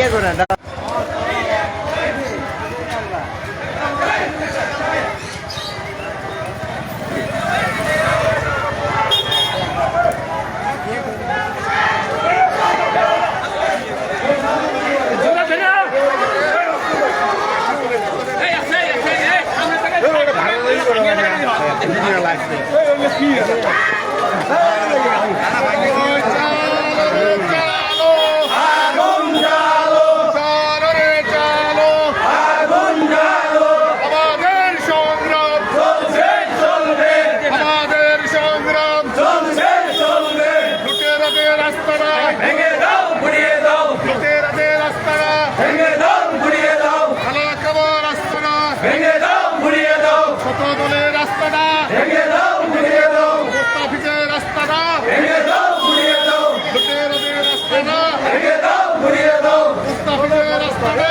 ইয়ে করে Yeah. ঘুরিয়ে দাও ঘুরিয়ে দাও মুস্তাফিজের রাস্তাঘাট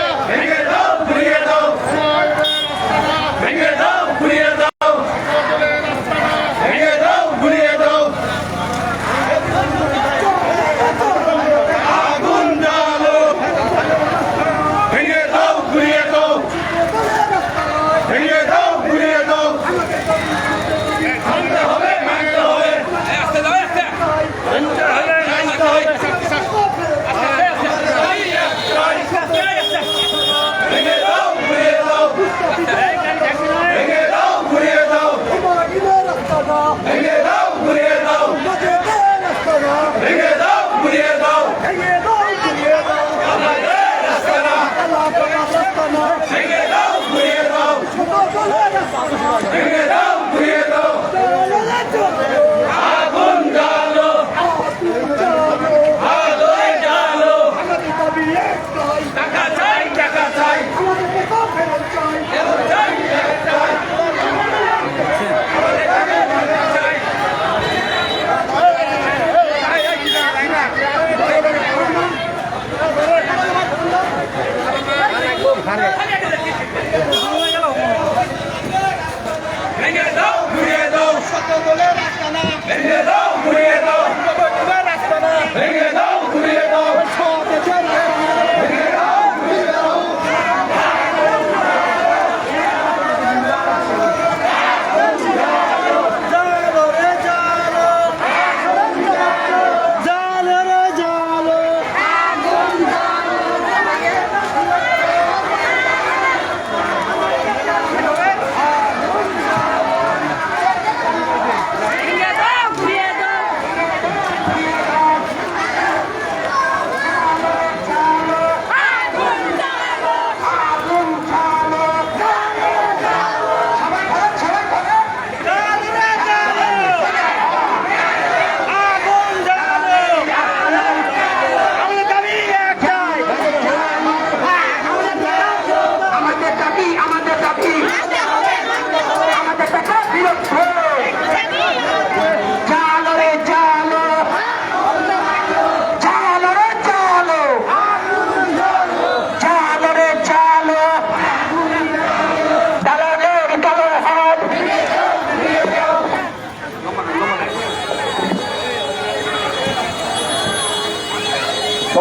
네. 네, 네.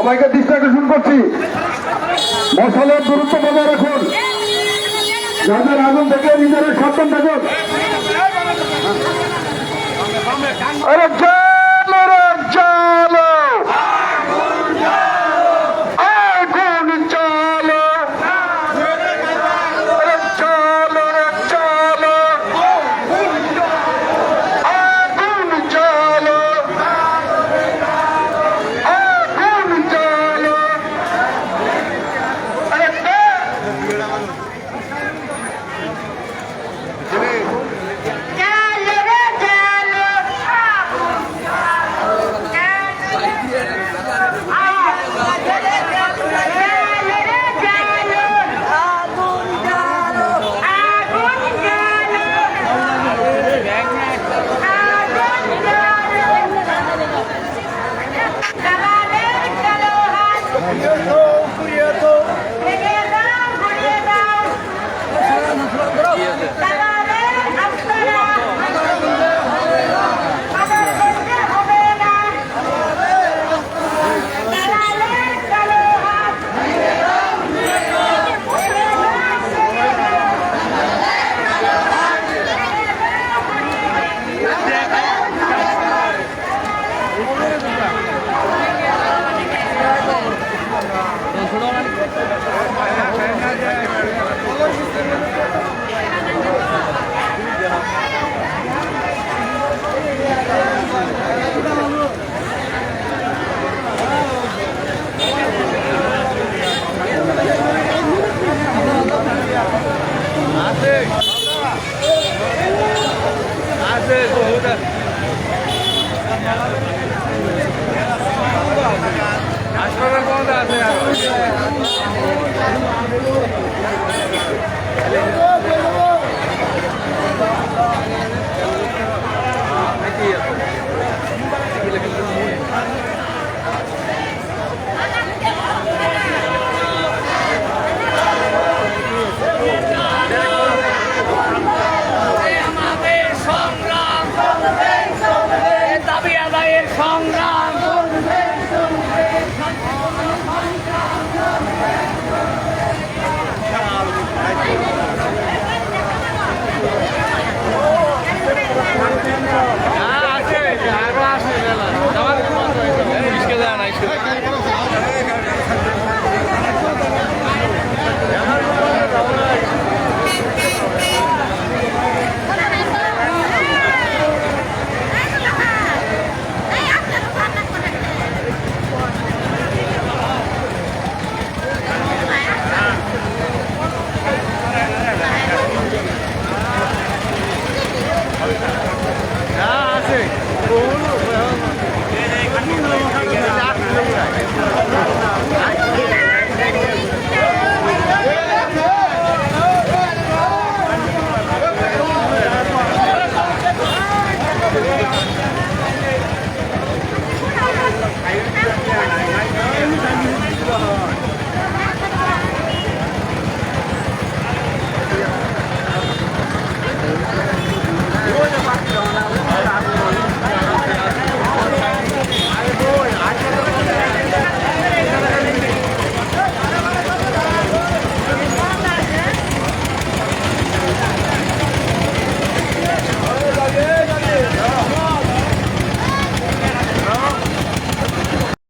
সবাইকে ডিস্ট্রাকশন করছি। মশালার দূরত্ব বজায় রাখুন। যাদের আগুন থেকে নিজেদের সাবধান থাকুন। আরে